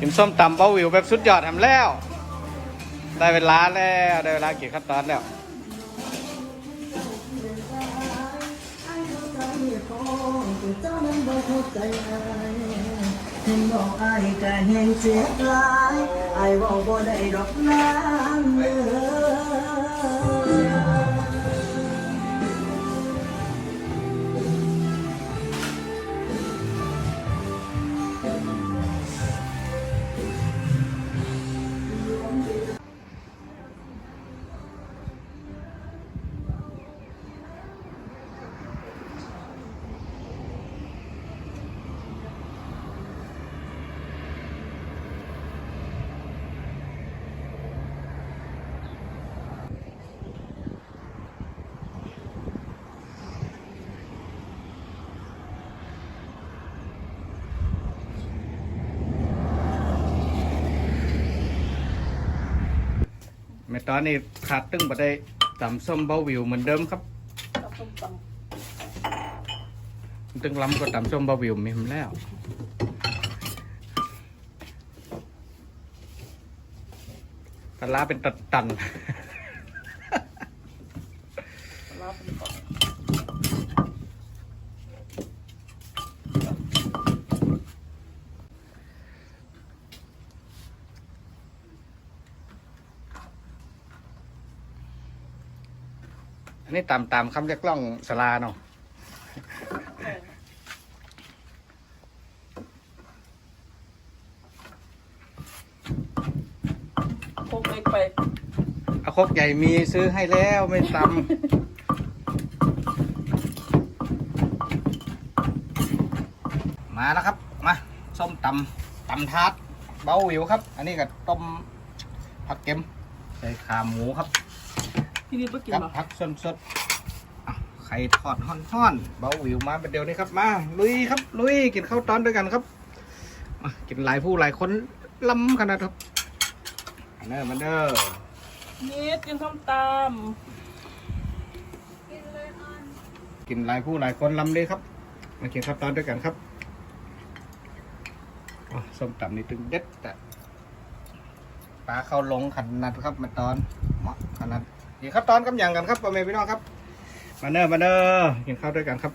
กินส้มตำเบาวิวแบบสุดยอดทำแล้ว ได้เวลาแล้วได้เวลากี่ขั้นตอนแล้วเห็นบอกอายก็เห็นเจ็บหลายอายเว่าบ่ได้ดอกน้ำเอ้ย แม่ตอนนี้ขาดตึ้งไปได้ตำส้มเบาวิวเหมือนเดิมครับเอาส้มตตึ้งล้ำก็ตำส้มเบาวิวมีมแล้ว ปลาร้าเป็นตันตันำลาเป็นก่ อนๆอันนี้ตามตามคำเรียกร้องสลาเนาะพกเล็กไปเอาครกใหญ่มีซื้อให้แล้วไม่ตำ มาแล้วครับ มา ส้มตำตำทาดเบาหวิวครับ อันนี้กับต้มผักเค็มใส่ขาหมูครับ พี่นิดไปกินกับเหรอผักสดสดๆอะไข่ทอดห่อนๆเบาหวิวมาเป็นเดียวนี้ครับมาลุยครับลุยกินข้าวตอนด้วยกันครับมากินหลายผู้หลายคนล้ำขนาดครับมาเนอมาเนอนิดกินส้มตกินหลายผู้หลายคนล้ำเลยครับ มากินข้าวตอนด้วยกันครับอ๋อส้มตำนี่ตึงเด็ดแต่ปลาเข้าลงขนาดครับมาตอนเหมาะขนาดกิ นข้าวตอนกับอย่างกันครับพ่อแม่พี่น้องครับ มาเนอร์มาเนอร์กินข้าวด้วยกันครับ